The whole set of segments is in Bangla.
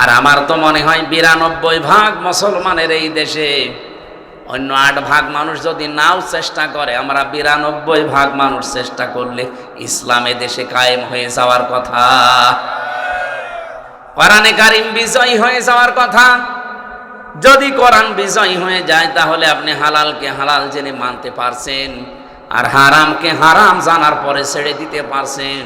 আর আমার তো মনে হয় বিরানব্বই ভাগ মুসলমানের এই দেশে। অন্য আট ভাগ মানুষ যদি নাও চেষ্টা করে, আমরা বিরানব্বই ভাগ মানুষ চেষ্টা করলে ইসলামে দেশে কায়েম হয়ে যাওয়ার কথা। কোরআনে কারিম বিজয়ী হয়ে যাওয়ার কথা। যদি কোরআন বিজয়ী হয়ে যায়, তাহলে আপনি হালালকে হালাল জেনে মানতে পারছেন, আর হারামকে হারাম জানার পরে ছেড়ে দিতে পারছেন।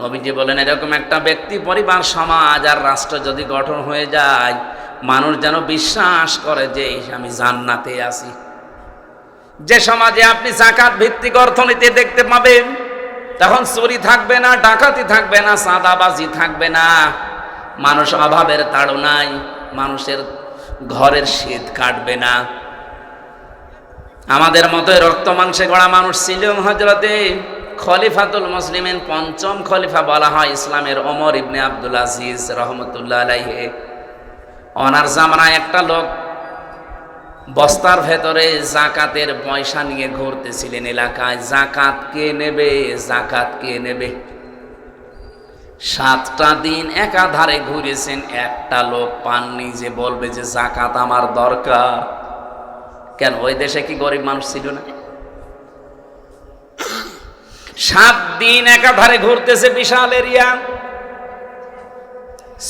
নবীজি বলেন, এরকম একটা ব্যক্তি, পরিবার, সমাজ আর রাষ্ট্র যদি গঠন হয়ে যায়, মানুষ যেন বিশ্বাস করে যে আমি জান্নাতে আছি। যে সমাজে আপনি জাকাত ভিত্তিক অর্থনীতি দেখতে পাবেন, তখন চুরি থাকবে না, ডাকাতি থাকবে না সাদাবাজি থাকবে না। মানুষ অভাবের তাড়নায়, মানুষের ঘরের শীত কাটবে না। আমাদের মতো রক্ত মাংসে গড়া মানুষ ছিল হজরতে খলিফাতুল মুসলিমের পঞ্চম খলিফা বলা হয় ইসলামের ওমর ইবনে আব্দুল আজিজ রহমতুল্লাহ আলাইহে। অনার জামানায় একটা লোক বস্তার ভেতরে জাকাতের পয়সা নিয়ে ঘুরতেছিলেন এলাকায়। জাকাত কে নেবে? জাকাত কে নেবে? সাতটা দিন একাধারে ঘুরেছেন, একটা লোক পাননি যে বলবে যে জাকাত আমার দরকার। কেন? ওই দেশে কি গরিব মানুষ ছিল না? সাত দিন একাধারে ঘুরতেছে বিশাল এরিয়া।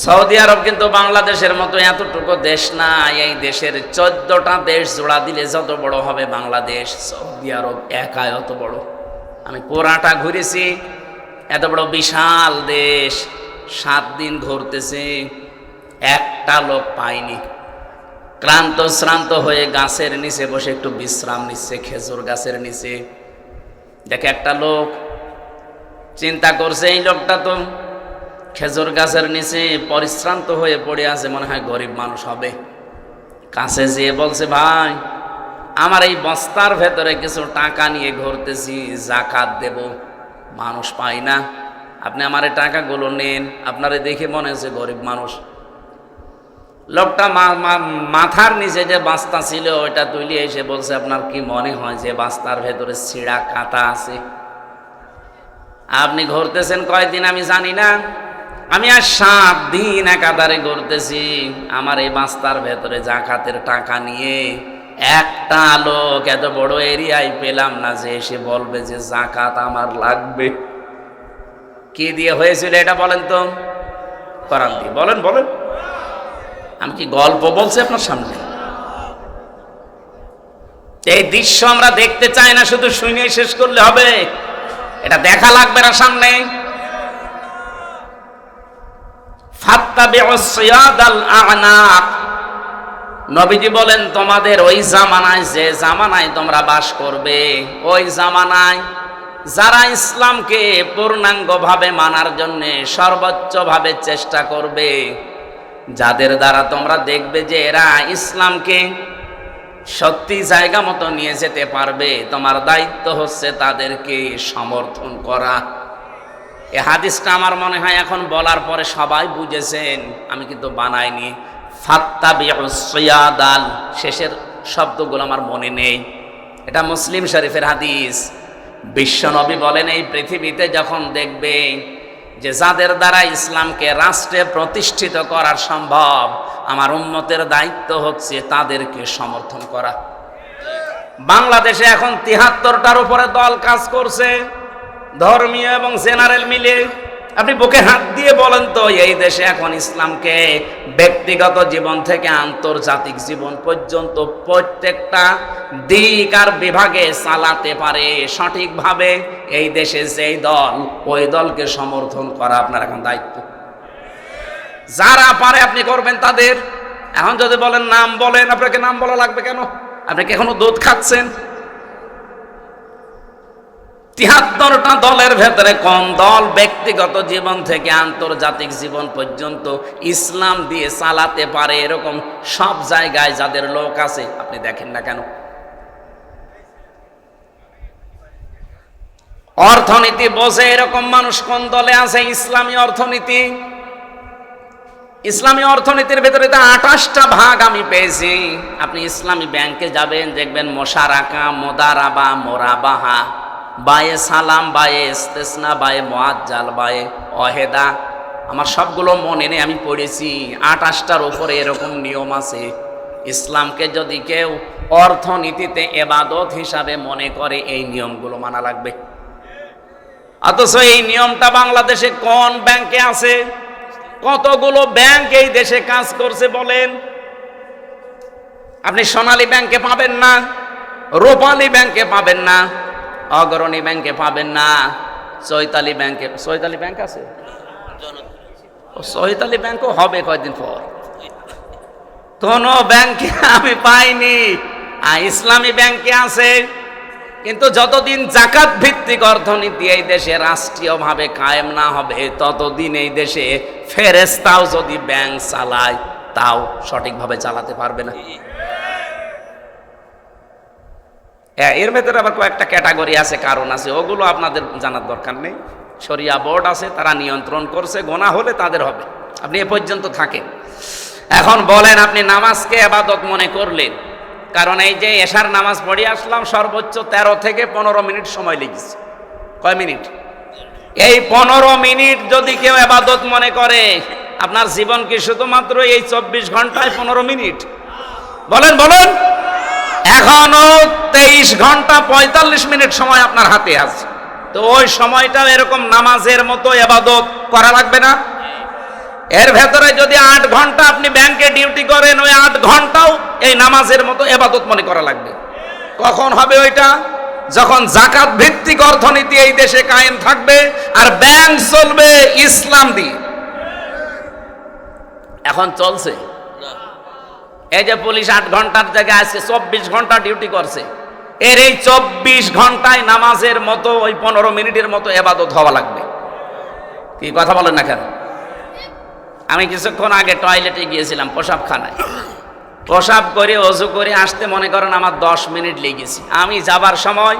সৌদি আরব কিন্তু বাংলাদেশের মতো এতটুকু দেশ না, এই দেশের চোদ্দটা দেশ জোড়া দিলে যত বড় হবে বাংলাদেশ, সৌদি আরব একা অত বড়। আমি পুরাটা ঘুরেছি, এত বড় বিশাল দেশ, সাত দিন ঘুরতেছে, একটা লোক পাইনি। ক্লান্ত শ্রান্ত হয়ে গাছের নিচে বসে একটু বিশ্রাম নিচ্ছে, খেজুর গাছের নিচে। দেখে একটা লোক চিন্তা করছে, এই লোকটা তো খেজুর গাছের নিচে পরিশ্রান্ত হয়ে পড়ে আছে, মনে হয় গরিব মানুষ হবে। কাছে যেয়ে বলছে, ভাই, আমার এই বস্তার ভেতরে কিছু টাকা নিয়ে ঘুরতেছি, জাকাত দেব। মানুষ পাই না। আপনি আমার এই টাকাগুলো নেন, আপনারে দেখে মনে হচ্ছে গরিব মানুষ। লোকটা মাথার নিচে যে বাস্তা ছিল, ওইটা তুলে এসে বলছে, আপনার কি মনে হয় যে বাস্তার ভেতরে ছিঁড়া কাটা আছে? আপনি ঘুরতেছেন কয়দিন আমি জানি না। আমি আর সাত দিন একাধারে ঘুরতেছি। আমার এই বাস্তার ভেতরে জাকাতের টাকা নিয়ে একটা লোক এত বড় এরিয়ায় পেলাম না যে এসে বলবে যে জাকাত আমার লাগবে। কি দিয়ে হয়েছিল এটা বলেন তো? করান দিয়ে। বলেন বলেন। আমি কি গল্প বলছি আপনার সামনে? এই দৃশ্য আমরা দেখতে চাই না, শুধু শুনে শেষ করলে হবে। এটা দেখা লাগবে না সামনে। নবীজি বলেন, তোমাদের ওই জামানায় যে জামানায় তোমরা বাস করবে, ওই জামানায় যারা ইসলামকে পূর্ণাঙ্গভাবে মানার জন্য সর্বোচ্চভাবে চেষ্টা করবে যাদের দ্বারা তোমরা দেখবে যে এরা ইসলামকে সত্যি জায়গা মতো নিয়ে যেতে পারবে, তোমার দায়িত্ব হচ্ছে তাদেরকে সমর্থন করা। এ হাদিসটা আমার মনে হয় এখন বলার পরে সবাই বুঝেছেন, আমি কিন্তু বানাইনি। ফাত্তা বিয়াদাল শেষের শব্দগুলো আমার মনে নেই। এটা মুসলিম শরীফের হাদিস। বিশ্বনবী বলেন, এই পৃথিবীতে যখন দেখবে যে যাদের দ্বারা ইসলামকে রাষ্ট্রে প্রতিষ্ঠিত করা সম্ভব, আমার উন্নতের দায়িত্ব হচ্ছে তাদেরকে সমর্থন করা। বাংলাদেশে এখন তিহাত্তরটার উপরে দল কাজ করছে, ধর্মীয় এবং জেনারেল মিলে। আপনি বুকে হাত দিয়ে বলেন তো, এই দেশে এখন ইসলামকে ব্যক্তিগত জীবন থেকে আন্তর্জাতিক জীবন পর্যন্ত প্রত্যেকটা দিক আর বিভাগে চালাতে পারে সঠিকভাবে। এই দেশে যেই দল, ওই দলকে সমর্থন করা আপনার এখন দায়িত্ব। যারা পারে আপনি করবেন তাদের। এখন যদি বলেন নাম বলেন, আপনাকে নাম বলা লাগবে কেন? আপনি কি এখনও দুধ খাচ্ছেন? তিহাত্তরটা দলের ভেতরে কোন দল ব্যক্তিগত জীবন থেকে আন্তর্জাতিক জীবন পর্যন্ত ইসলাম দিয়ে চালাতে পারে এরকম সব জায়গায় যাদের লোক আছে, আপনি দেখেন না কেন? অর্থনীতি বোঝে এরকম মানুষ কোন দলে আছে, ইসলামী অর্থনীতি? ইসলামী অর্থনীতির ভেতরে তো আঠাশটা ভাগ আমি পেয়েছি। আপনি ইসলামী ব্যাংকে যাবেন, দেখবেন মোশারাকা, মোদারাবা, মোরাবাহা বায়ে সালাম, বায়ে ইস্তেসনা, বায়ে মোয়াজ্জাল বায়ে অহেদা আমার সবগুলো মনে নেই, আমি পড়েছি। আঠাশটার উপরে এরকম নিয়ম আছে। ইসলামকে যদি কেউ অর্থনীতিতে এবাদত হিসাবে মনে করে, এই নিয়মগুলো মানা লাগবে। অথচ এই নিয়মটা বাংলাদেশে কোন ব্যাংকে আছে? কতগুলো ব্যাংক এই দেশে কাজ করছে বলেন? আপনি সোনালী ব্যাংকে পাবেন না, রূপালী ব্যাংকে পাবেন না। অগ্রণী ব্যাংকে পাবেন না। চৈতালি ব্যাংকে চৈতালি ব্যাংক আছে? চৈতালি ব্যাংকও হবে কয়েকদিন পর। কোন ব্যাংকে আমি পাইনি। ইসলামী ব্যাংকে আছে। কিন্তু যতদিন জাকাত ভিত্তিক অর্থনীতি এই দেশে রাষ্ট্রীয়ভাবে কায়েম না হবে, ততদিন এই দেশে ফেরেস্তাও যদি ব্যাংক চালায়, তাও সঠিকভাবে চালাতে পারবে না। হ্যাঁ, এর ভেতরে আবার কয়েকটা ক্যাটাগরি আছে কারণ আছে ওগুলো আপনাদের জানার দরকার নেই। শরিয়া বোর্ড আছে তারা নিয়ন্ত্রণ করছে গোনা হলে তাদের হবে। আপনি এ পর্যন্ত থাকেন। এখন বলেন আপনি নামাজকে আবাদত মনে করলেন? কারণ এই যে এশার নামাজ পড়ে আসলাম সর্বোচ্চ তেরো থেকে পনেরো মিনিট সময় লেগেছে। কয় মিনিট? এই পনেরো মিনিট যদি কেউ আবাদত মনে করে আপনার জীবন কি শুধুমাত্র এই চব্বিশ ঘন্টায় পনেরো মিনিট? বলেন বলেন। এখনও তেইশ ঘণ্টা পঁয়তাল্লিশ মিনিট সময় আপনার হাতে আছে। তো ওই সময়টাও এরকম নামাজের মতো এবাদত করা লাগবে না। এর ভেতরে যদি আট ঘণ্টা আপনি ব্যাংকে ডিউটি করেন, ওই আট ঘন্টাও এই নামাজের মতো এবাদত মনে করা লাগবে। কখন হবে ওইটা? যখন জাকাত ভিত্তিক অর্থনীতি এই দেশে কায়েম থাকবে আর ব্যাংক চলবে ইসলাম দিয়ে। এখন চলছে। এই যে পুলিশ আট ঘণ্টার জায়গায় আজকে চব্বিশ ঘণ্টা ডিউটি করছে। এর এই চব্বিশ ঘন্টায় নামাজের মতো ওই পনেরো মিনিটের মতো এবাদত হওয়া লাগবে। কি কথা বলেন না কেন? আমি কিছুক্ষণ আগে টয়লেটে গিয়েছিলাম পোশাবখানায় পোশাব করে অজু করে আসতে মনে করেন আমার দশ মিনিট লেগেছে। আমি যাবার সময়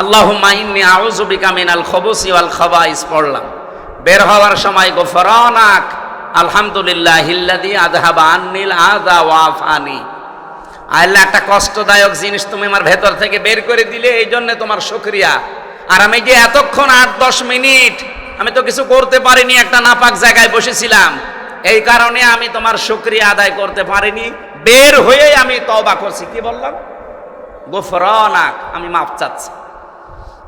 আল্লাহ মাইন্নি আউজুবিকা মিনাল খবসি আল খবাইস পড়লাম। বের হওয়ার সময় গোফরানাক আলহামদুলিল্লাহ হিল্লাদি আদহাবা আন্নিল আদা ওয়াফানি আল্লাহ, একটা কষ্টদায়ক জিনিস তুমি আমার ভেতর থেকে বের করে দিলে, এই জন্য তোমার শুক্রিয়া। আর আমি যে এতক্ষণ আট, দশ মিনিট আমি তো কিছু করতে পারিনি, একটা নাপাক জায়গায় বসেছিলাম। এই কারণে আমি তোমার শুক্রিয়া আদায় করতে পারিনি। বের হয়ে আমি তওবা করছি। কি বললাম? গোফরনাক, আমি মাপ চাচ্ছি।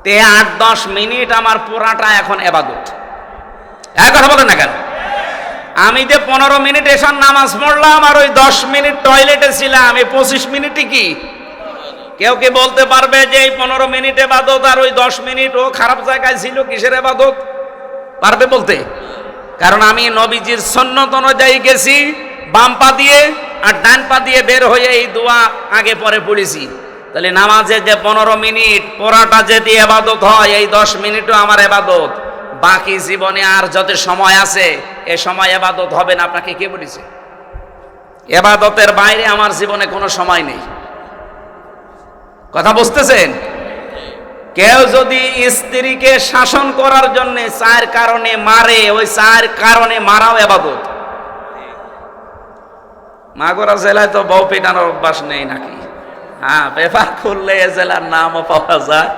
তে আট, দশ মিনিট আমার পুরাটা এখন এবাদত। এক কথা বলেন না কেন? আমি যে পনেরো মিনিট এসব নামাজ পড়লাম আর ওই দশ মিনিট টয়লেটে ছিলাম, এই পঁচিশ মিনিটই কি? কেউ কি বলতে পারবে যে এই পনেরো মিনিট এবাদত আর ওই দশ মিনিট ও খারাপ জায়গায় ছিল কিসের এবাদত? পারবে বলতে? কারণ আমি নবীজির সন্ন্যত অনুযায়ী গেছি, বাম পা দিয়ে আর ডান পা দিয়ে বের হয়ে এই দোয়া আগে পরে পড়েছি। তাহলে নামাজে যে পনেরো মিনিট, পড়াটা যদি এবাদত হয়, এই দশ মিনিটও আমার এবাদত। বাকি জীবনে আর যত সময় আছে, এ সময় এবাদত হবে না, আপনাকে কে বলেছে? এবাদতের বাইরে আমার জীবনে কোনো সময় নেই। কথা বুঝতেছেন? কেউ যদি স্ত্রীকে শাসন করার জন্য চার কারণে মারে, ওই চার কারণে মারাও এবাদত। মাগুরা জেলায় তো বউ পেটানোর অভ্যাস নেই নাকি? হ্যাঁ পেপার খুললে এ জেলার নামও পাওয়া যায়।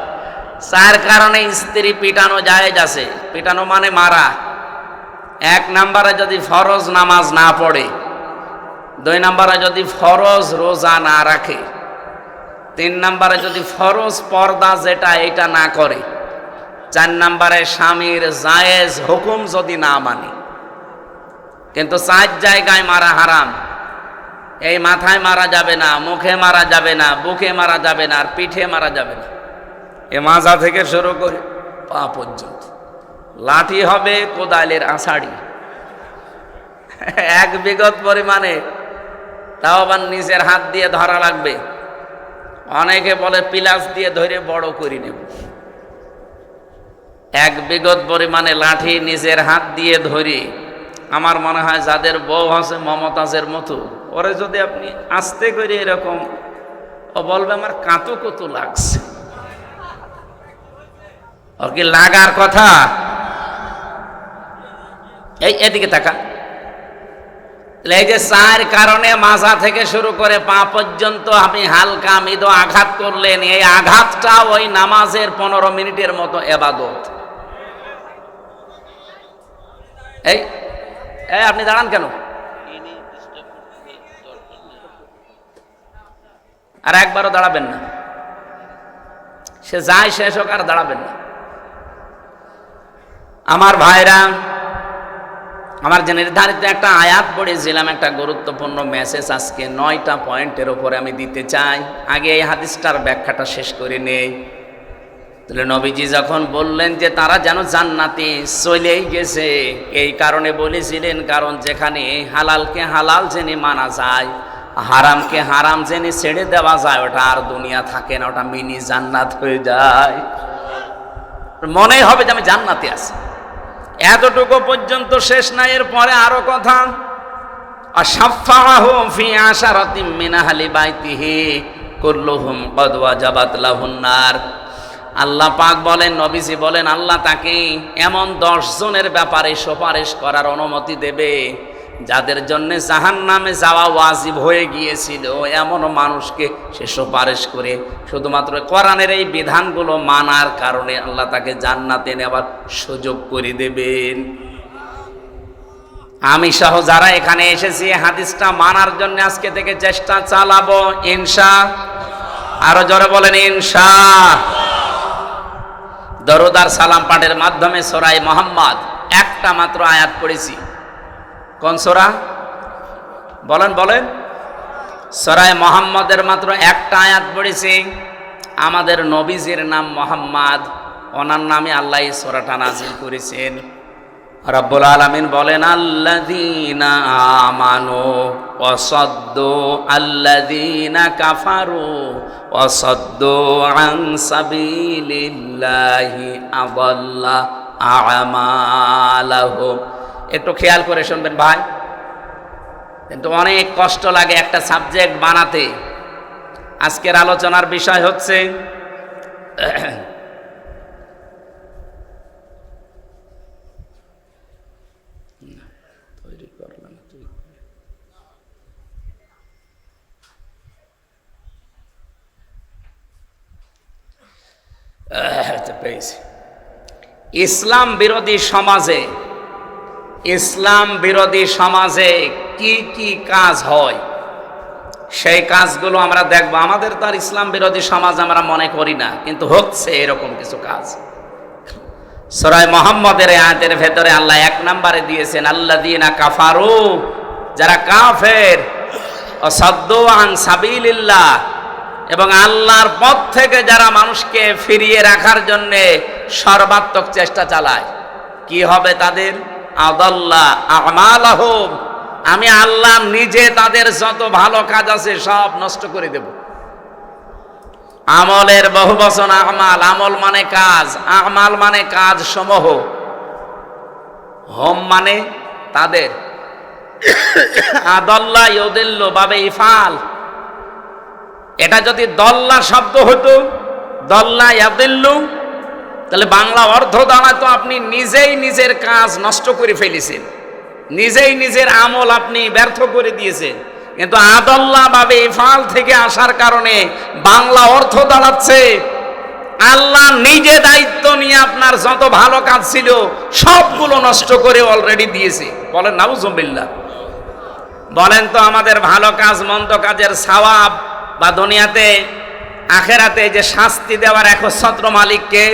চার কারণে স্ত্রী পিটানো জায়েজ আছে। পিটানো মানে মারা। এক নাম্বারে যদি ফরজ নামাজ না পড়ে, দুই নাম্বারে যদি ফরজ রোজা না রাখে, তিন নাম্বারে যদি ফরজ পর্দা যেটা এটা না করে, চার নাম্বারে স্বামীর জায়েজ হুকুম যদি না মানে। কিন্তু চার জায়গায় মারা হারাম। এই মাথায় মারা যাবে না, মুখে মারা যাবে না, বুকে মারা যাবে না, আর পিঠে মারা যাবে না। এ মাজা থেকে শুরু করে পা পর্যন্ত। লাঠি হবে কোদালের আষাঢ়ি। এক বিগত পরিমাণে তাও আবার নিজের হাত দিয়ে ধরা লাগবে। অনেকে বলে পিলাস দিয়ে ধরে বড় করে নেব। এক বিগত পরিমাণে লাঠি নিজের হাত দিয়ে ধরে, আমার মনে হয় যাদের বউ আছে, মমতাজের মতো, ওরে যদি আপনি আস্তে করে এরকম, ও বলবে, আমার কাঁতো কত লাগছে। ওর কি লাগার কথা? এই, এদিকে তাকা। এই যে চার কারণে মাজা থেকে শুরু করে পা পর্যন্ত আপনি হালকা মৃদু আঘাত করলেন, এই আঘাতটা ওই নামাজের পনেরো মিনিটের মতো এবাদত। এই এই, আপনি দাঁড়ান কেন? আর একবারও দাঁড়াবেন না। সে যায় শেষ হোক আর দাঁড়াবেন না। আমার ভাইরা, আমার যে নির্ধারিত একটা আয়াত পড়েছিলাম, একটা গুরুত্বপূর্ণ মেসেজ আজকে নয়টা পয়েন্টের ওপরে আমি দিতে চাই। আগে এই হাদিসটার ব্যাখ্যাটা শেষ করে নেই। তাহলে নবীজি যখন বললেন যে তারা যেন জান্নাতে চলেই গেছে, এই কারণে বলেছিলেন, কারণ যেখানে হালালকে হালাল জেনে মানা যায়, হারামকে হারাম জেনে ছেড়ে দেওয়া যায়, ওটা আর দুনিয়া থাকে না, ওটা মিনি জান্নাত হয়ে যায়। মনে হবে যে আমি জান্নাতে আছি। এতটুকু পর্যন্ত শেষ নাই এর পরে আরও কথা। আল্লাহ পাক বলেন, নবীজি বলেন, আল্লাহ তাকে এমন দশ জনের ব্যাপারে সুপারিশ করার অনুমতি দেবে। যাদের জন্য জাহান নামে যাওয়া ওয়াজিব হয়ে গিয়েছিল, এমন মানুষকে সে সুপারিশ করে শুধুমাত্র কোরআনের এই বিধানগুলো মানার কারণে আল্লাহ তাকে জান্নাতে নেওয়ার সুযোগ করে দেবেন। আমি সহ যারা এখানে এসেছি হাদিসটা মানার জন্য আজকে থেকে চেষ্টা চালাবো, ইনশা। আরও জোরে বলেন, ইনশা। দরদার সালাম পাঠের মাধ্যমে সরাই মোহাম্মদ একটা মাত্র আয়াত পড়েছি। কোন সোরা? বলেন বলেন। সরাই মোহাম্মদের মাত্র একটা আয়াত পড়েছি। আমাদের নবীজির নাম মোহাম্মদ। ওনার নামে আল্লাহ সোরাটা নাজিল করেছেন। রব্বুল আলমিন বলেন আল্লাদিনা আমানো অসদ্দ আল্লাদিনা কাফারু অসদ্দ আন সাবিলিল্লাহি আদাল্লা আমালাহুম। একটু খেয়াল করে শুনবেন ভাই। কিন্তু অনেক কষ্ট লাগে একটা সাবজেক্ট বানাতে। আজকের আলোচনার বিষয় হচ্ছে ইসলাম বিরোধী সমাজে ইসলাম বিরোধী সমাজে কি কি কাজ হয়? সেই কাজগুলো আমরা দেখব। আমাদের তো আর ইসলাম বিরোধী সমাজ আমরা মনে করি না, কিন্তু হচ্ছে এরকম কিছু কাজ। সরাই মোহাম্মদের আয়াতের ভেতরে আল্লাহ এক নম্বরে দিয়েছেন আল্লাহ দিনা কাফারু যারা কাফের, অসদ্দ আন সাবিলিল্লাহ এবং আল্লাহর পথ থেকে যারা মানুষকে ফিরিয়ে রাখার জন্যে সর্বাত্মক চেষ্টা চালায়। কি হবে তাদের? আদাল্লাহ আমি আল্লাহ নিজে তাদের যত ভালো কাজ আছে সব নষ্ট করে দেব। আমলের বহু বচন আমাল, আমল মানে কাজ, আমাল মানে কাজ সমূহ। হোম মানে তাদের। আদল্লা ইউদিল্ল বাবে ইফাল। এটা যদি দল্লা শব্দ হতো, দল্লা ইয়াদিল্লু তাহলে বাংলা অর্ধ অর্থ দাঁড়াতো আপনি নিজেই নিজের কাজ নষ্ট করে ফেলেছেন। নিজেই নিজের আমল আপনি ব্যর্থ করে দিয়েছেন। কিন্তু আদল্লা ভাবে ইফাল থেকে আসার কারণে বাংলা অর্থ দাঁড়াচ্ছে। আল্লাহ নিজে দায়িত্ব নিয়ে আপনার যত ভালো কাজ ছিল, সবগুলো নষ্ট করে অলরেডি দিয়েছে। বলেন নাউজুবিল্লা বলেন তো আমাদের ভালো কাজ, মন্দ কাজের সওয়াব বা দুনিয়াতে, আখেরাতে যে শাস্তি দেওয়ার একচ্ছত্র মালিককে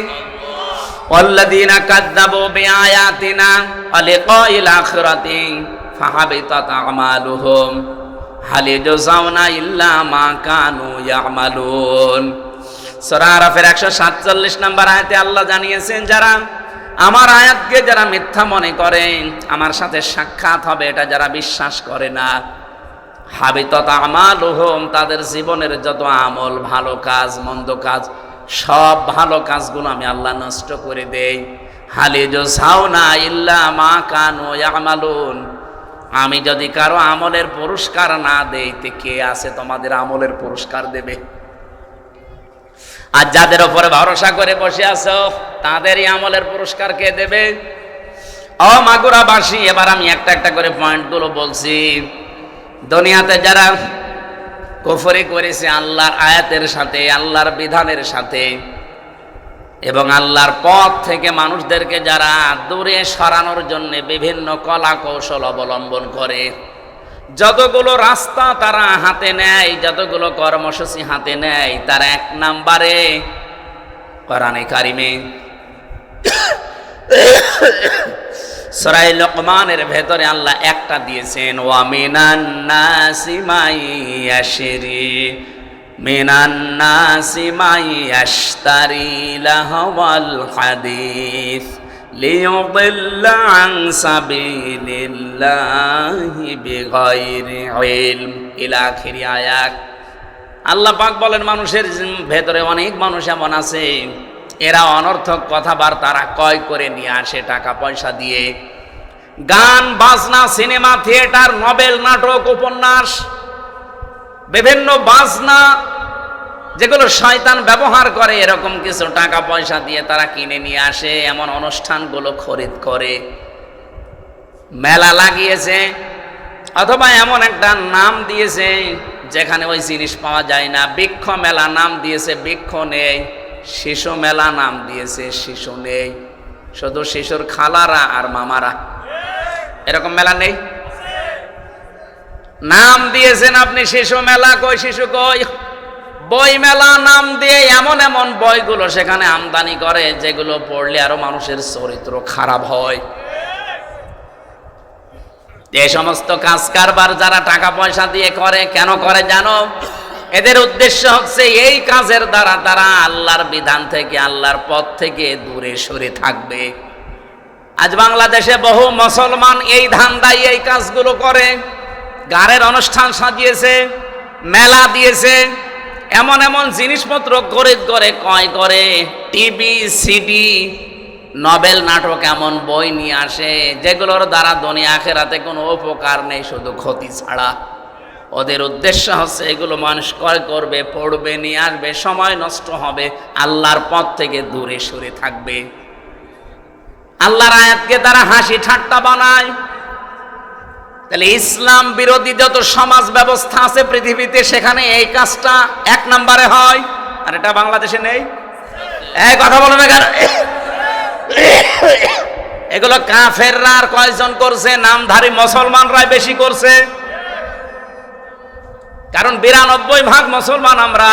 والذين كذبوا بآياتنا ولقاء الآخرة فحبطت أعمالهم هل يجزون إلا ما كانوا يعملون সূরা আরাফের 147 নম্বর আয়াতে আল্লাহ জানিয়েছেন যারা আমার আয়াতকে যারা মিথ্যা মনে করে আমার সাথে সাক্ষাৎ হবে এটা যারা বিশ্বাস করে না হাবিতত আমাল তাদের জীবনের যত আমল ভালো কাজ মন্দ কাজ সব ভালো কাজগুলো আমি আল্লাহ নষ্ট করে দেই। হালিজো সাউনা ইল্লা মা কানু ইয়ামালুন। আমি যদি কারও আমলের পুরস্কার না দেই, তে কে আছে তোমাদের আমলের পুরস্কার দেবে? আর যাদের উপরে ভরসা করে বসে আছো, তাদেরই আমলের পুরস্কার কে দেবে? ও মাগুরাবাসী, এবার আমি একটা একটা করে পয়েন্টগুলো বলছি। দুনিয়াতে যারা কুফরি করেছে আল্লাহর আয়াতের সাথে, আল্লাহর বিধানের সাথে। এবং আল্লাহর পথ থেকে মানুষদেরকে যারা দূরে সরানোর জন্য বিভিন্ন কলা কৌশল অবলম্বন করে, যতগুলো রাস্তা তারা হাতে নেয়, যতগুলো কর্মসূচি হাতে নেয়, তার এক নাম্বারে কোরআনে কারিমে সরাই লোকমানের ভেতরে আল্লাহ একটা দিয়েছেন ওয়ামিনান নাসি মাই আশিরি মিনান নাসি মাই আশতারি লাহওয়াল হাদিস ليضل عن سبيل الله بغير علم إلى آخر آيات আল্লাহ পাক বলেন মানুষের ভেতরে অনেক মানুষ এমন আছে এরা অনর্থক কথাবার্তারা ক্রয় করে নিয়ে আসে টাকা পয়সা দিয়ে। গান, বাজনা, সিনেমা, থিয়েটার, নবেল, নাটক, উপন্যাস, বিভিন্ন বাজনা, যেগুলো শয়তান ব্যবহার করে, এরকম কিছু টাকা পয়সা দিয়ে তারা কিনে নিয়ে আসে, এমন অনুষ্ঠানগুলো খরিদ করে। মেলা লাগিয়েছে, অথবা এমন একটা নাম দিয়েছে, যেখানে ওই জিনিস পাওয়া যায় না। বৃক্ষ মেলা নাম দিয়েছে, বৃক্ষ নেই। শিশু মেলা নাম দিয়েছে, শিশু নেই। শুধু শিশুর খালারা আর মামারা। এরকম মেলা নেই? নাম দিয়েছেন আপনি শিশু মেলা, কই শিশু কই? বই মেলা নাম দিয়ে এমন এমন বইগুলো সেখানে আমদানি করে, যেগুলো পড়লে আরও মানুষের চরিত্র খারাপ হয়। এই সমস্ত কাজ কারবার যারা টাকা পয়সা দিয়ে করে, কেন করে জানো? এদের উদ্দেশ্য হচ্ছে এই কাজের দ্বারা তারা আল্লাহর বিধান থেকে, আল্লাহর পথ থেকে দূরে সরে থাকবে। আজ বাংলাদেশে বহু মুসলমান এই ধান্দাই এই কাজগুলো করে, গানের অনুষ্ঠান সাজিয়েছে, মেলা দিয়েছে, এমন এমন জিনিসপত্র খরিদ করে ক্রয় করে, টিভি, সিডি, নবেল নাটক, এমন বই নিয়ে আসে, যেগুলোর দ্বারা দুনিয়া আখেরাতে কোনো উপকার নেই, শুধু ক্ষতি ছাড়া। ওদের উদ্দেশ্য হচ্ছে এগুলো মানুষ ক্রয় করবে, পড়বে, নিয়ে আসবে, সময় নষ্ট হবে, আল্লাহর পথ থেকে দূরে সরে থাকবে। আল্লাহর আয়াতকে তারা হাসি ঠাট্টা বানায়। তাহলে ইসলাম বিরোধী যত সমাজ ব্যবস্থা আছে পৃথিবীতে, সেখানে এই কাজটা এক নম্বরে হয়। আর এটা বাংলাদেশে নেই? এই কথা বলো না এগুলো কাফেররা আর কয়জন করছে? নামধারী মুসলমানরাই বেশি করছে। কারণ বিরানব্বই ভাগ মুসলমান আমরা।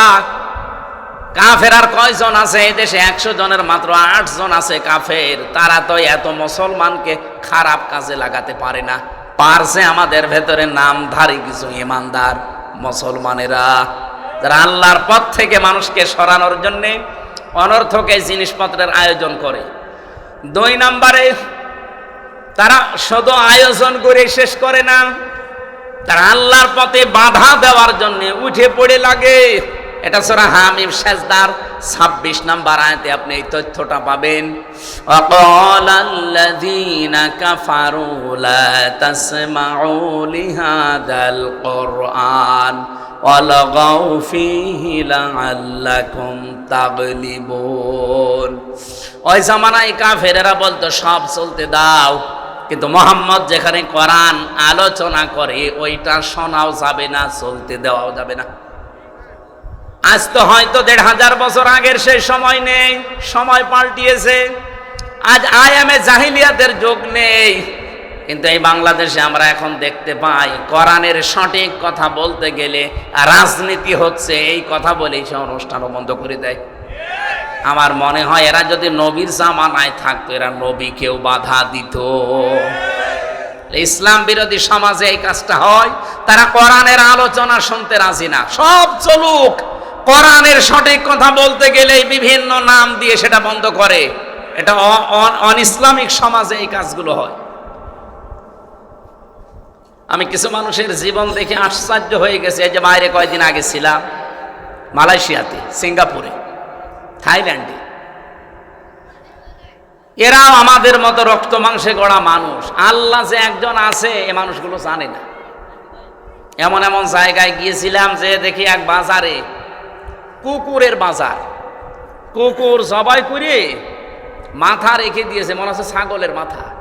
কাফের আর কয়জন আছে? এই দেশে একশো জনের মাত্র আট জন আছে কাফের। তারা তো এত মুসলমানকে খারাপ কাজে লাগাতে পারে না। পারছে আমাদের ভেতরে নামধারী কিছু ইমানদার মুসলমানেরা। যারা আল্লাহর পথ থেকে মানুষকে সরানোর জন্যে অনর্থকে জিনিসপত্রের আয়োজন করে। দুই নম্বরে, তারা শুধু আয়োজন করে শেষ করে না তারা আল্লাহর পথে বাধা দেওয়ার জন্য উঠে পড়ে লাগে। এটা সোরা হামিম সাজদার ২৬ নাম্বার আয়তে আপনি এই তথ্যটা পাবেন। কোরআন ওই জামানায় কাফেরেরা বলতো, সব চলতে দাও। কিন্তু মোহাম্মদ যেখানে কোরআন আলোচনা করে, ওইটা শোনাও যাবে না, চলতে দেওয়াও যাবে না। আজ তো হয়তো দেড় হাজার বছর আগের সেই সময় নেই, সময় পাল্টিয়েছে। আজ আই আয়ামে জাহিলিয়াতের যোগ নেই। কিন্তু এই বাংলাদেশে আমরা এখন দেখতে পাই, কোরআনের সঠিক কথা বলতে গেলে রাজনীতি হচ্ছে, এই কথা বলেই সে অনুষ্ঠানও বন্ধ করে দেয়। আমার মনে হয় এরা যদি নবীর জামানায় থাকতো, এরা নবীকেও বাধা দিত। ইসলাম বিরোধী সমাজে এই কাজটা হয়, তারা কোরআনের আলোচনা শুনতে রাজি না। সব চলুক, কোরআনের সঠিক কথা বলতে গেলে বিভিন্ন নাম দিয়ে সেটা বন্ধ করে। এটা অন ইসলামিক সমাজে এই কাজগুলো হয়। আমি কিছু মানুষের জীবন দেখে আশ্চর্য হয়ে গেছে, এই যে বাইরে কয়েকদিন আগে ছিলাম, মালয়েশিয়াতে, সিঙ্গাপুরে। থাইল্যান্ডে। এরাও আমাদের মতো রক্ত মাংসে গড়া মানুষ। আল্লাহ যে একজন আছে, এ মানুষগুলো জানে না। এমন এমন জায়গায় গিয়েছিলাম যে দেখি এক বাজারে, কুকুরের বাজার। কুকুর জবাই করে মাথা রেখে দিয়েছে, মনে হচ্ছে ছাগলের মাথা।